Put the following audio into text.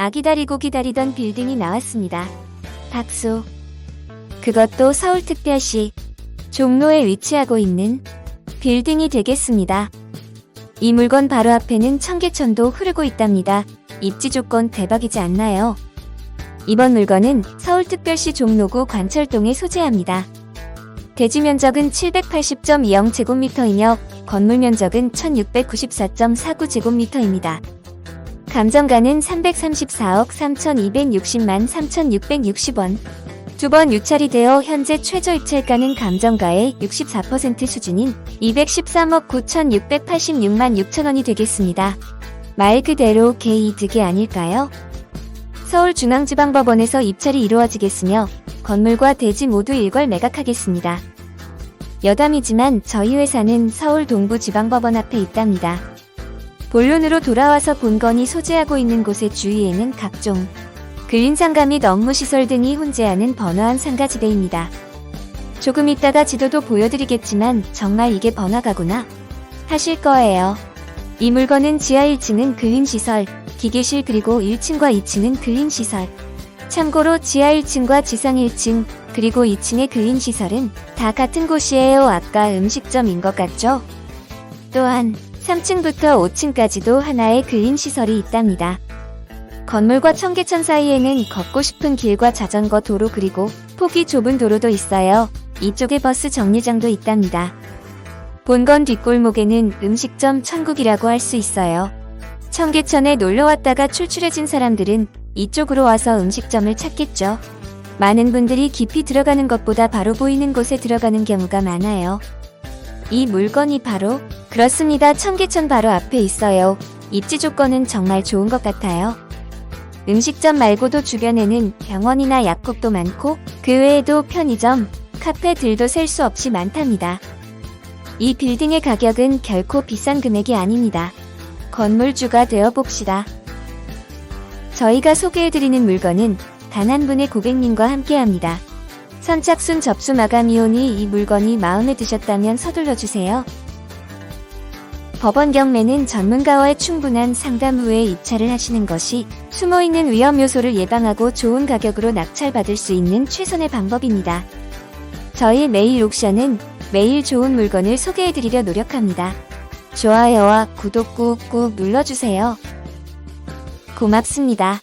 아 기다리고 기다리던 빌딩이 나왔습니다. 박수. 그것도 서울특별시 종로에 위치하고 있는 빌딩이 되겠습니다. 이 물건 바로 앞에는 청계천도 흐르고 있답니다. 입지 조건 대박이지 않나요? 이번 물건은 서울특별시 종로구 관철동에 소재합니다. 대지 면적은 780.20제곱미터이며 건물 면적은 1694.49제곱미터입니다. 감정가는 334억 3,260만 3,660원. 두 번 유찰이 되어 현재 최저 입찰가는 감정가의 64% 수준인 213억 9,686만 6천원이 되겠습니다. 말 그대로 개이득이 아닐까요? 서울중앙지방법원에서 입찰이 이루어지겠으며 건물과 대지 모두 일괄 매각하겠습니다. 여담이지만 저희 회사는 서울 동부지방법원 앞에 있답니다. 본론으로 돌아와서 본건이 소재하고 있는 곳의 주위에는 각종 근린상가 및 업무시설 등이 혼재하는 번화한 상가지대입니다. 조금 있다가 지도도 보여드리겠지만 정말 이게 번화가구나 하실 거예요. 이 물건은 지하 1층은 근린시설, 기계실 그리고 1층과 2층은 근린시설. 참고로 지하 1층과 지상 1층 그리고 2층의 근린시설은 다 같은 곳이에요. 아까 음식점인 것 같죠? 또한 3층부터 5층까지도 하나의 근린 시설이 있답니다. 건물과 청계천 사이에는 걷고 싶은 길과 자전거 도로 그리고 폭이 좁은 도로도 있어요. 이쪽에 버스 정류장도 있답니다. 본건 뒷골목에는 음식점 천국이라고 할 수 있어요. 청계천에 놀러 왔다가 출출해진 사람들은 이쪽으로 와서 음식점을 찾겠죠. 많은 분들이 깊이 들어가는 것보다 바로 보이는 곳에 들어가는 경우가 많아요. 이 물건이 바로 그렇습니다. 청계천 바로 앞에 있어요. 입지 조건은 정말 좋은 것 같아요. 음식점 말고도 주변에는 병원이나 약국도 많고 그 외에도 편의점, 카페들도 셀 수 없이 많답니다. 이 빌딩의 가격은 결코 비싼 금액이 아닙니다. 건물주가 되어 봅시다. 저희가 소개해드리는 물건은 단 한 분의 고객님과 함께합니다. 선착순 접수 마감이오니 이 물건이 마음에 드셨다면 서둘러 주세요. 법원 경매는 전문가와의 충분한 상담 후에 입찰을 하시는 것이 숨어있는 위험 요소를 예방하고 좋은 가격으로 낙찰받을 수 있는 최선의 방법입니다. 저희 매일 옥션은 매일 좋은 물건을 소개해드리려 노력합니다. 좋아요와 구독 꾹꾹 눌러주세요. 고맙습니다.